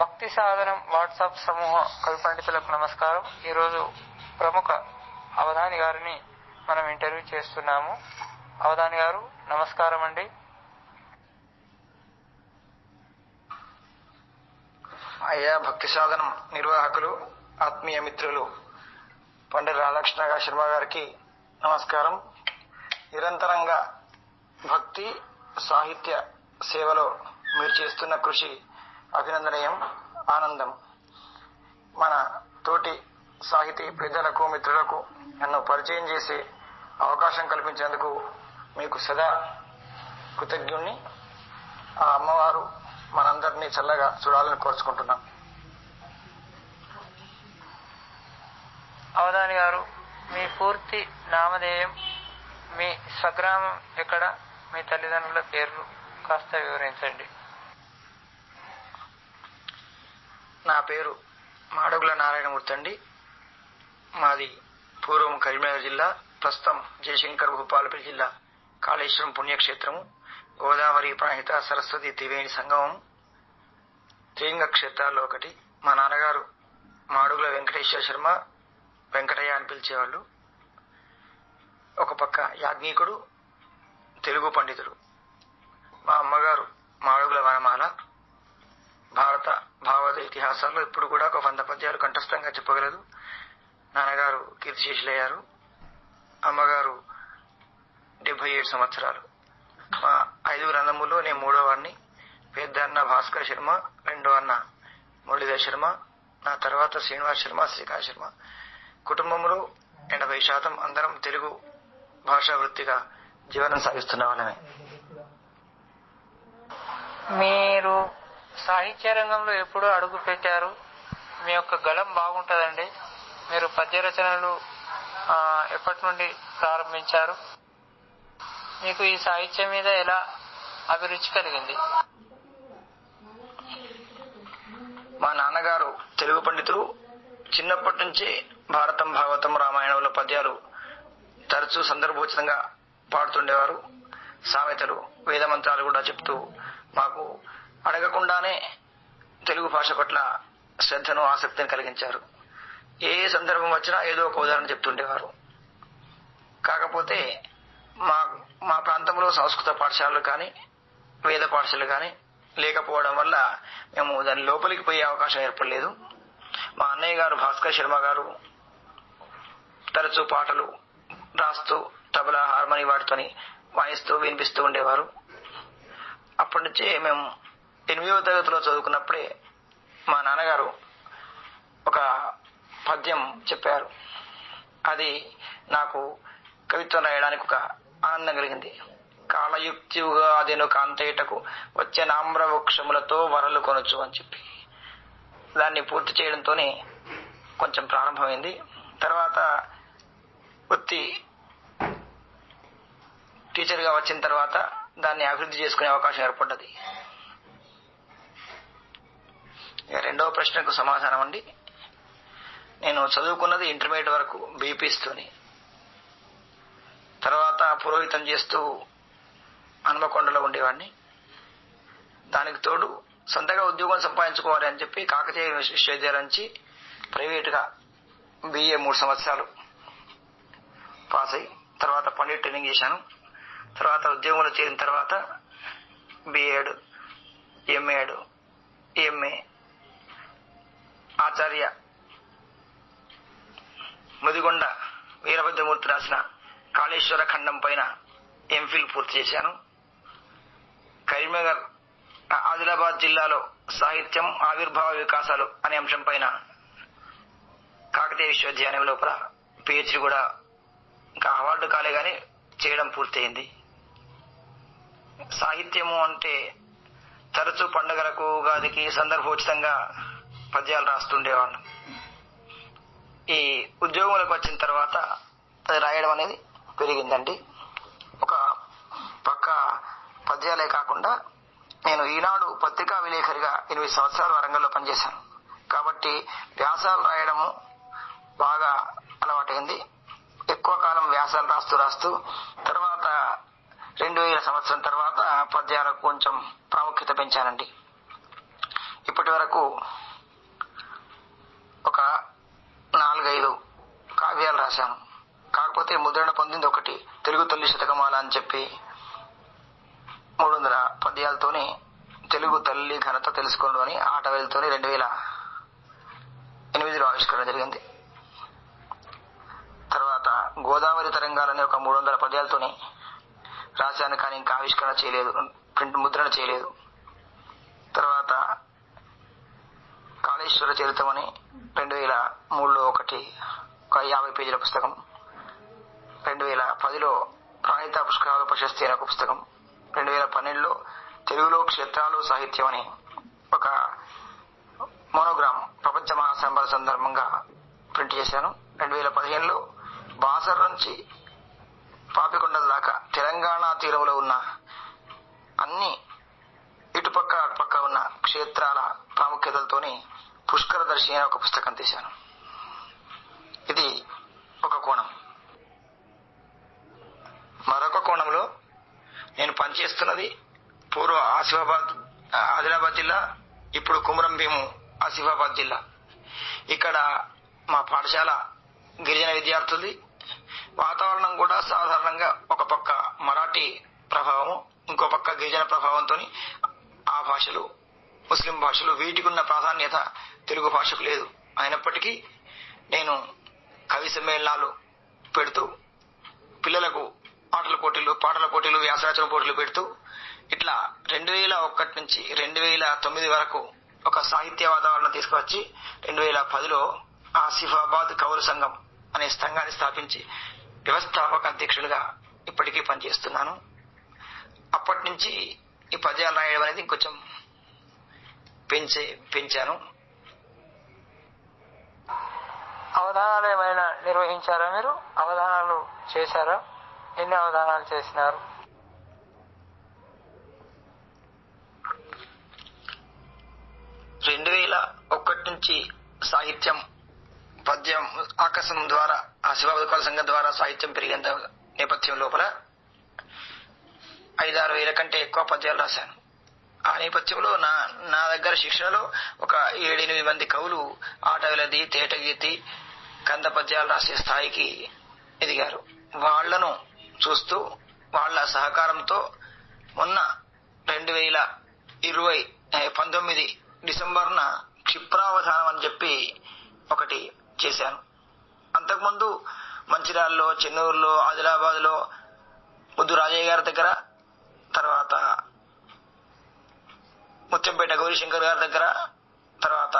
భక్తి సాధనం వాట్సాప్ సమూహ కవి పండితులకు నమస్కారం. ఈరోజు ప్రముఖ అవధాని గారిని మనం ఇంటర్వ్యూ చేస్తున్నాము. అవధాని గారు నమస్కారం అండి. అయ్యా భక్తి సాధనం నిర్వాహకులు ఆత్మీయ మిత్రులు పండిత రాధాకృష్ణ శర్మ గారికి నమస్కారం. నిరంతరంగా భక్తి సాహిత్య సేవలో మీరు చేస్తున్న కృషి అభినందనీయం ఆనందం. మన తోటి సాహితీ ప్రజలకు మిత్రులకు నన్ను పరిచయం చేసే అవకాశం కల్పించేందుకు మీకు సదా కృతజ్ఞుణ్ణి. ఆ అమ్మవారు మనందరినీ చల్లగా చూడాలని కోరుచుకుంటున్నాం. అవధాని గారు మీ పూర్తి నామధేయం మీ స్వగ్రామం ఎక్కడ? మీ తల్లిదండ్రుల పేర్లు కాస్త వివరించండి. నా పేరు మాడుగుల నారాయణమూర్తి అండి. మాది పూర్వం కరీంనగర్ జిల్లా ప్రస్తుతం జయశంకర్ భూపాలపల్లి జిల్లా కాళేశ్వరం పుణ్యక్షేత్రము గోదావరి ప్రాణిత సరస్వతి త్రివేణి సంగమం త్రిలింగ క్షేత్రాల్లో ఒకటి. మా నాన్నగారు మాడుగుల వెంకటేశ్వర శర్మ వెంకటయ్య అని పిలిచేవాళ్ళు. ఒక పక్క యాజ్ఞికుడు తెలుగు పండితుడు మా అమ్మగారు మాడుగుల వనమాల భారత భావత ఇతిహాసాల్లో ఇప్పుడు కూడా ఒక వంద పద్యాలు కంఠస్థంగా చెప్పగలదు. నాన్నగారు కీర్తిశేషులయ్యారు. అమ్మగారు డెబ్బై ఏడు సంవత్సరాలు. మా ఐదుగురు అన్నములో నేను మూడో వాడిని పెద్ద అన్న భాస్కర్ శర్మ రెండో అన్న మురళీధర్ శర్మ నా తర్వాత శ్రీనివాస్ శర్మ శ్రీకాంత్ శర్మ. కుటుంబంలో ఎనభై శాతం అందరం తెలుగు భాషా వృత్తిగా జీవనం సాగిస్తున్న వాళ్ళమే. మీరు సాహిత్య రంగంలో ఎప్పుడు అడుగు పెట్టారు. మీ యొక్క గళం బాగుంటుందండి. మీరు పద్య రచనలు ఎప్పటి నుండి ప్రారంభించారు? మీకు ఈ సాహిత్యం మీద ఎలా అభిరుచి కలిగింది? మా నాన్నగారు తెలుగు పండితులు. చిన్నప్పటి నుంచి భారతం భాగవతం రామాయణంలో పద్యాలు తరచూ సందర్భోచితంగా పాడుతుండేవారు. సామెతలు వేద మంత్రాలు కూడా చెప్తూ మాకు అడగకుండానే తెలుగు భాష పట్ల శ్రద్ధను ఆసక్తిని కలిగించారు. ఏ సందర్భం వచ్చినా ఏదో ఒక ఉదాహరణ చెప్తుండేవారు. కాకపోతే మా మా ప్రాంతంలో సంస్కృత పాఠశాలలు కానీ వేద పాఠశాలలు కానీ లేకపోవడం వల్ల మేము దాని లోపలికి పోయే అవకాశం ఏర్పడలేదు. మా అన్నయ్య గారు భాస్కర్ శర్మ గారు తరచూ పాటలు రాస్తూ తబలా హార్మోని వాటితోని వాయిస్తూ వినిపిస్తూ ఉండేవారు. అప్పటి నుంచే మేము ఎనిమిదవ తరగతిలో చదువుకున్నప్పుడే మా నాన్నగారు ఒక పద్యం చెప్పారు. అది నాకు కవిత్వం రాయడానికి ఒక ఆనందం కలిగింది. కాలయుక్తిగా అదేను కాంతేటకు వచ్చే నామ్ర వృక్షములతో వరలు కొనొచ్చు అని చెప్పి. దాన్ని పూర్తి చేయడంతోనే కొంచెం ప్రారంభమైంది. తర్వాత వృత్తి టీచర్గా వచ్చిన తర్వాత దాన్ని అభివృద్ధి చేసుకునే అవకాశం ఏర్పడ్డది. రెండవ ప్రశ్నకు సమాధానం అండి. నేను చదువుకున్నది ఇంటర్మీడియట్ వరకు బీపీస్తోని తర్వాత పురోహితం చేస్తూ హనుమకొండలో ఉండేవాడిని. దానికి తోడు సొంతగా ఉద్యోగం సంపాదించుకోవాలి అని చెప్పి కాకతీయ విశ్వవిద్యాలయం నుంచి ప్రైవేటుగా బిఏ మూడు సంవత్సరాలు పాస్ అయ్యి తర్వాత పండిట్ ట్రైనింగ్ చేశాను. తర్వాత ఉద్యోగంలో చేరిన తర్వాత B Ed M Ed MA Acharya Mudigonda Veerabhadramurthy రాసిన కాళేశ్వర ఖండం పైన ఎంఫిల్ పూర్తి చేశాను. కరీంనగర్ ఆదిలాబాద్ జిల్లాలో సాహిత్యం ఆవిర్భావ వికాసాలు అనే అంశం పైన కాకతీయ విశ్వవిద్యాలయం లోపల పిహెచ్డి కూడా ఇంకా అవార్డు కాలే గానీ చేయడం పూర్తయింది. సాహిత్యము అంటే తరచూ పండుగలకు ఉగాదికి సందర్భోచితంగా పద్యాలు రాస్తుండేవాళ్ళం. ఈ ఉద్యోగంలోకి వచ్చిన తర్వాత అది రాయడం అనేది పెరిగిందండి. ఒక పక్క పద్యాలే కాకుండా నేను ఈనాడు పత్రికా విలేకరిగా ఎనిమిది సంవత్సరాలు వరంగల్లో పనిచేశాను. కాబట్టి వ్యాసాలు రాయడము బాగా అలవాటైంది. ఎక్కువ కాలం వ్యాసాలు రాస్తూ రాస్తూ తర్వాత రెండు వేల సంవత్సరం తర్వాత పద్యాలకు కొంచెం ప్రాముఖ్యత పెంచానండి. ఇప్పటి వరకు ఒక నాలుగైదు కావ్యాలు రాశాను. కాకపోతే ముద్రణ పొందింది ఒకటి తెలుగు తల్లి శతకమాల అని చెప్పి మూడు వందల పద్యాలతోని తెలుగు తల్లి ఘనత తెలుసుకోండు అని ఆట రెండు వేల ఎనిమిదిలో ఆవిష్కరణ జరిగింది. తర్వాత గోదావరి తరంగాలని ఒక మూడు వందల పద్యాలతోని రాశాను కానీ ఇంకా ఆవిష్కరణ చేయలేదు ప్రింట్ ముద్రణ చేయలేదు తర్వాత కాళేశ్వర చరితం అని రెండు వేల మూడులో ఒకటి ఒక యాభై పేజీల పుస్తకం రెండు వేల పదిలో ప్రాణిత పుష్కరాలు ప్రశస్తి అనే ఒక పుస్తకం రెండు వేల పన్నెండులో తెలుగులో క్షేత్రాలు సాహిత్యం అని ఒక మోనోగ్రామ్ ప్రపంచ మహాసంబర సందర్భంగా ప్రింట్ చేశాను. రెండు వేల పదిహేనులో బాసర్ నుంచి పాపికొండల దాకా తెలంగాణ తీరంలో ఉన్న అన్ని ఇటుపక్క అటుపక్క ఉన్న క్షేత్రాల ప్రాముఖ్యతలతోని పుష్కర దర్శి అనే ఒక పుస్తకం తీశాను. ఇది ఒక కోణం. మరొక కోణంలో నేను పనిచేస్తున్నది పూర్వ ఆసిఫాబాద్ ఆదిలాబాద్ జిల్లా ఇప్పుడు కుమరం భీము ఆసిఫాబాద్ జిల్లా. ఇక్కడ మా పాఠశాల గిరిజన విద్యార్థులది. వాతావరణం కూడా సాధారణంగా ఒక పక్క మరాఠీ ప్రభావం ఇంకో పక్క గిరిజన ప్రభావంతో ఆ భాషలు ముస్లిం భాషలు వీటికి ఉన్న ప్రాధాన్యత తెలుగు భాషకు లేదు. అయినప్పటికీ నేను కవి సమ్మేళనాలు పెడుతూ పిల్లలకు ఆటల పోటీలు పాటల పోటీలు వ్యాసరచన పోటీలు పెడుతూ ఇట్లా రెండు వేల ఒకటి నుంచి రెండు వేల తొమ్మిది వరకు ఒక సాహిత్య వాతావరణం తీసుకువచ్చి రెండు వేల పదిలో ఆసిఫాబాద్ కౌలు సంఘం అనే సంఘాన్ని స్థాపించి వ్యవస్థాపక అధ్యక్షుడిగా ఇప్పటికీ పనిచేస్తున్నాను. అప్పటి నుంచి ఈ పద్యాలు రాయడం అనేది ఇంకొంచెం పెంచే పెంచాను. అవధానాలు ఏమైనా నిర్వహించారా మీరు? అవధానాలు చేశారా? ఎన్ని అవధానాలు చేసినారు? రెండు వేల ఒకటి నుంచి సాహిత్యం పద్యం ఆకాశం ద్వారా ఆ శివాబుకాల సంఘం ద్వారా సాహిత్యం పెరిగిన నేపథ్యం లోపల ఐదారు వేల కంటే ఎక్కువ పద్యాలు రాశాను. ఆ నేపథ్యంలో నా నా దగ్గర శిక్షణలో ఒక ఏడెనిమిది మంది కవులు ఆటవిలది తేటగీతి కంద పద్యాలు రాసే స్థాయికి ఎదిగారు. వాళ్ళను చూస్తూ వాళ్ళ సహకారంతో మొన్న రెండు వేల ఇరవై పంతొమ్మిది డిసెంబర్న క్షిప్రావధానం అని చెప్పి ఒకటి చేశాను. అంతకుముందు మంచిర్యాలలో చెన్నూరులో ఆదిలాబాద్లో ముద్దు రాజయ్య గారి దగ్గర తర్వాత ముత్యంపేట గౌరీశంకర్ గారి దగ్గర తర్వాత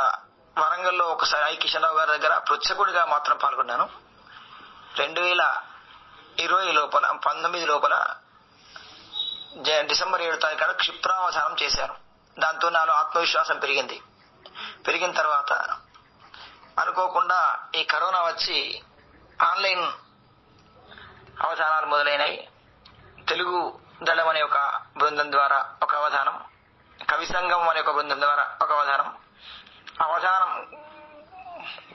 వరంగల్లో ఒకసారి ఐ కిషన్రావు గారి దగ్గర పృచ్ఛకుడిగా మాత్రం పాల్గొన్నాను. రెండు వేల ఇరవై లోపల పంతొమ్మిది లోపల జ- డిసెంబర్ ఏడు తారీఖున క్షిప్రావధానం చేశాను. దాంతో నాలో ఆత్మవిశ్వాసం పెరిగింది. పెరిగిన తర్వాత అనుకోకుండా ఈ కరోనా వచ్చి ఆన్లైన్ అవధానాలు మొదలైనవి తెలుగు దళం అనే ఒక బృందం ద్వారా ఒక అవధానం కవి సంఘం అనే ఒక బృందం ద్వారా ఒక అవధానం. అవధానం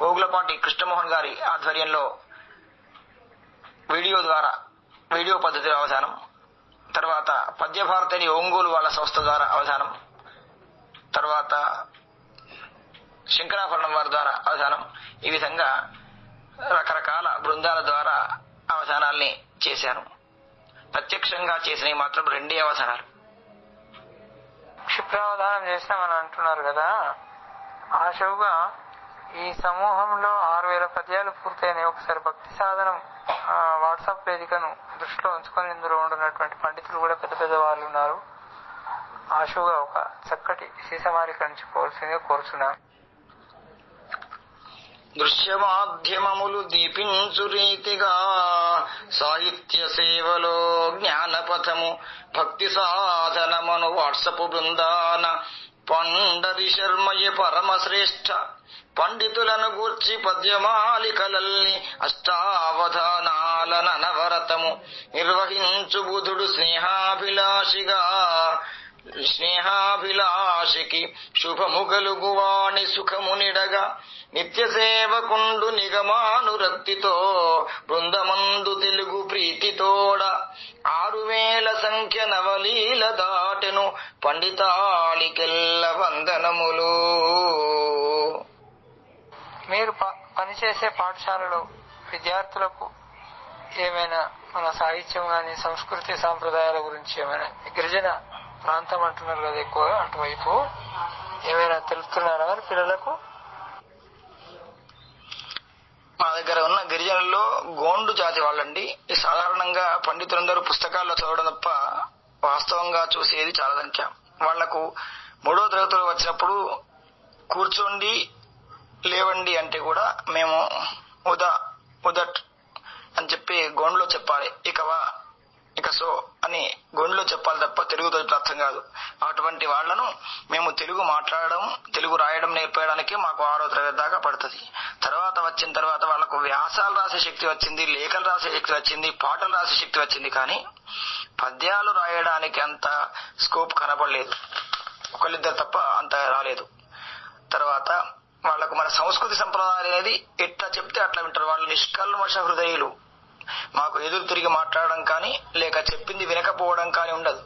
గోగులపాటి కృష్ణమోహన్ గారి ఆధ్వర్యంలో వీడియో ద్వారా వీడియో పద్ధతిలో అవధానం. తర్వాత పద్యభారతి అని ఒంగోలు వాళ్ళ సంస్థ ద్వారా అవధానం. తర్వాత శంకరాభరణం వారి ద్వారా అవధానం. ఈ విధంగా రకరకాల బృందాల ద్వారా అవధానాల్ని చేశాను ప్రత్యక్షంగా చేసినవి మాత్రం రెండే అవధానాలు. క్షిప్రావధానం చేసినామని అంటున్నారు కదా? ఆశవుగా ఈ సమూహంలో ఆరు వేల పద్యాలు పూర్తయినాయి. ఒకసారి భక్తి సాధనం వాట్సాప్ వేదికను దృష్టిలో ఉంచుకొని ఇందులో ఉండున్నటువంటి పండితులు కూడా పెద్ద పెద్ద వాళ్ళు ఉన్నారు. ఆశువుగా ఒక చక్కటి సీసమారిక నుంచి పోల్సిందిగా కోరుచున్నాను. దృశ్యమాధ్యమములు దీపించు రీతిగా సాహిత్య సేవలో జ్ఞానపథము భక్తి సాధనమును వాట్సప్ బృందాన పండరి శర్మయ పరమశ్రేష్ఠ పండితులను గూర్చి పద్యమాలికలల్ని అష్టావధానాల ననవరతము నిర్వహించు బుధుడు స్నేహాభిలాషిగా స్నేహాభిలాషికి శుభముగలుగువాణి సుఖమునిడగా నిత్య సేవకుండు నిగమానురక్తితో బృందమందు తెలుగు ప్రీతితోడ ఆరు వేల సంఖ్య నవలీల దాటెను పండితాళికెల్ల వందనములు. మీరు ప- పనిచేసే పాఠశాలలో విద్యార్థులకు ఏమైనా మన సాహిత్యం కానీ సంస్కృతి సాంప్రదాయాల గురించి ఏమైనా గిరిజన ప్రాంతం అంటున్నారు కదా ఎక్కువ అటువైపు. ఏమైనా తెలుపుతున్నారా మరి పిల్లలకు? మా దగ్గర ఉన్న గిరిజనుల్లో గోండు జాతి వాళ్ళండి. సాధారణంగా పండితులందరూ పుస్తకాల్లో చదవడం తప్ప వాస్తవంగా చూసేది చాలా సంఖ్య వాళ్ళకు మూడో తరగతిలో వచ్చినప్పుడు కూర్చోండి లేవండి అంటే కూడా మేము ఉదా ఉదట్ అని చెప్పి గోండ్లో చెప్పాలి. ఇక వా ఇక సో అని గుండెలో చెప్పాలి తప్ప తెలుగుతో అర్థం కాదు. అటువంటి వాళ్ళను మేము తెలుగు మాట్లాడడం తెలుగు రాయడం నేర్పేయడానికి మాకు ఆరో తరగతి దాకా పడుతుంది. తర్వాత వచ్చిన తర్వాత వాళ్ళకు వ్యాసాలు రాసే శక్తి వచ్చింది లేఖలు రాసే శక్తి వచ్చింది పాటలు రాసే శక్తి వచ్చింది కానీ పద్యాలు రాయడానికి అంత స్కోప్ కనపడలేదు ఒకళ్ళిద్దరు తప్ప అంత రాలేదు. తర్వాత వాళ్ళకు మన సంస్కృతి సంప్రదాయాలు అనేది ఎట్లా చెప్తే అట్లా వింటారు. వాళ్ళు నిష్కల్మష హృదయులు. మాకు ఎదురు తిరిగి మాట్లాడడం కానీ లేక చెప్పింది వినకపోవడం కానీ ఉండదు.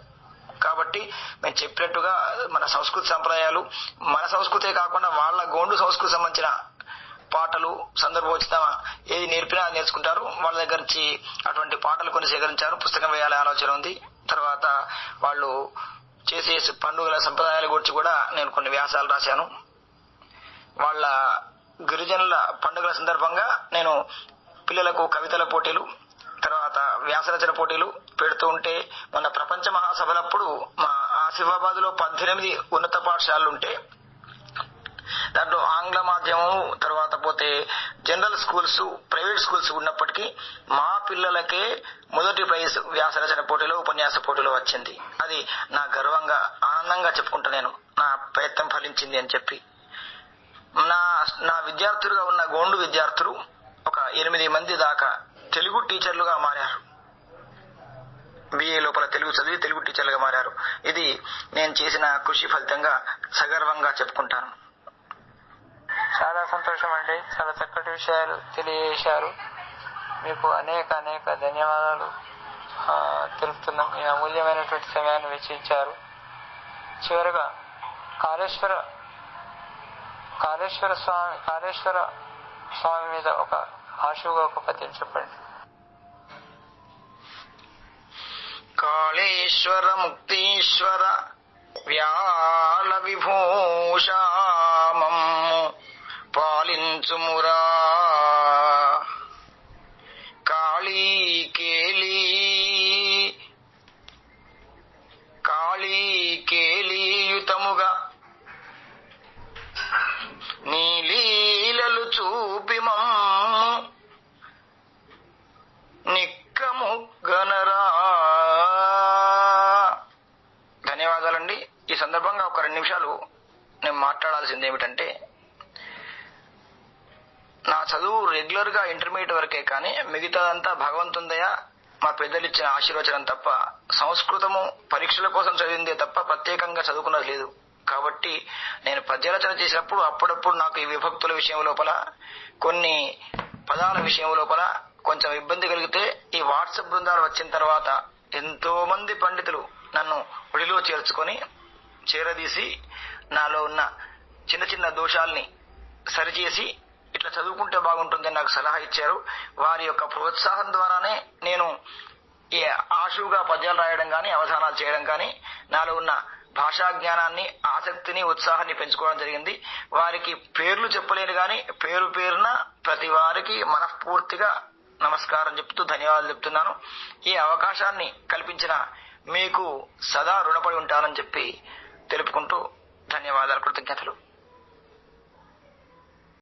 కాబట్టి మేము చెప్పినట్టుగా మన సంస్కృతి సంప్రదాయాలు మన సంస్కృతే కాకుండా వాళ్ళ గోండు సంస్కృతి సంబంధించిన పాటలు సందర్భోచిత ఏది నేర్పినా నేర్చుకుంటారు. వాళ్ళ దగ్గర నుంచి అటువంటి పాటలు కొన్ని సేకరించారు పుస్తకం వేయాలనే ఆలోచన ఉంది. తర్వాత వాళ్ళు చేసే పండుగల సంప్రదాయాల గురించి కూడా నేను కొన్ని వ్యాసాలు రాశాను. వాళ్ళ గిరిజనుల పండుగల సందర్భంగా నేను పిల్లలకు కవితల పోటీలు తర్వాత వ్యాసరచన పోటీలు పెడుతూ ఉంటే మన ప్రపంచ మహాసభలప్పుడు మా ఆసిఫాబాద్లో పద్దెనిమిది ఉన్నత పాఠశాలలు ఉంటే దాంట్లో ఆంగ్ల మాధ్యమం తర్వాత పోతే జనరల్ స్కూల్స్ ప్రైవేట్ స్కూల్స్ ఉన్నప్పటికీ మా పిల్లలకే మొదటి ప్రైజ్ వ్యాసరచన పోటీలో ఉపన్యాస పోటీలో వచ్చింది. అది నా గర్వంగా ఆనందంగా చెప్పుకుంటా నేను నా ప్రయత్నం ఫలించింది అని చెప్పి. నా నా విద్యార్థులుగా ఉన్న గోండు విద్యార్థులు ఎనిమిది మంది దాకా తెలుగు టీచర్లుగా మారారు. బిఏ లోపల తెలుగు చదివి తెలుగు టీచర్లుగా మారారు. ఇది నేను చేసిన కృషి ఫలితంగా సగర్వంగా చెప్పుకుంటాను. చాలా సంతోషం అండి చాలా చక్కటి విషయాలు తెలియజేశారు. మీకు అనేక అనేక ధన్యవాదాలు తెలుపుతున్నాం. మీ అమూల్యమైనటువంటి సమయాన్ని వెచ్చించారు. చివరగా కాళేశ్వర కాళేశ్వర స్వామి కాళేశ్వర స్వామి మీద ఒక ఆశువుగా ఒక పద్యం చెప్పండి. కాళేశ్వర ముక్తీశ్వర వ్యాల విభూషామం పాలించుమురా. కాళీ కేలి కాళీ కేలీయుతముగా నీ లీలలు చూపి మమ్ము నిక్కము గనరా ధన్యవాదాలండి ఈ సందర్భంగా ఒక రెండు నిమిషాలు నేను మాట్లాడాల్సింది ఏమిటంటే నా రెగ్యులర్గా రెగ్యులర్గా ఇంటర్మీడియట్ వరకే కానీ మిగతాదంతా భగవంతుందయ మా పెద్దలు ఇచ్చిన ఆశీర్వచనం తప్ప సంస్కృతము పరీక్షల కోసం చదివిందే తప్ప ప్రత్యేకంగా చదువుకున్నది లేదు. కాబట్టి నేను పద్యరచన చేసినప్పుడు అప్పుడప్పుడు నాకు ఈ విభక్తుల విషయం లోపల కొన్ని పదాల విషయం లోపల కొంచెం ఇబ్బంది కలిగితే ఈ వాట్సాప్ బృందాలు వచ్చిన తర్వాత ఎంతో మంది పండితులు నన్ను ఒడిలో చేర్చుకొని చేరదీసి నాలో ఉన్న చిన్న చిన్న దోషాల్ని సరిచేసి ఇట్లా చదువుకుంటే బాగుంటుందని నాకు సలహా ఇచ్చారు. వారి యొక్క ప్రోత్సాహం ద్వారానే నేను ఈ ఆశువుగా పద్యాలు రాయడం కానీ అవధానాలు చేయడం కానీ నాలో ఉన్న భాషా జ్ఞానాన్ని ఆసక్తిని ఉత్సాహాన్ని పెంచుకోవడం జరిగింది. వారికి పేర్లు చెప్పలేను కానీ పేరు పేరున ప్రతి వారికి మనస్ఫూర్తిగా నమస్కారం చెప్తూ ధన్యవాదాలు చెప్తున్నాను. ఈ అవకాశాన్ని కల్పించిన మీకు సదా రుణపడి ఉంటానని చెప్పి తెలుపుకుంటూ ధన్యవాదాలు కృతజ్ఞతలు.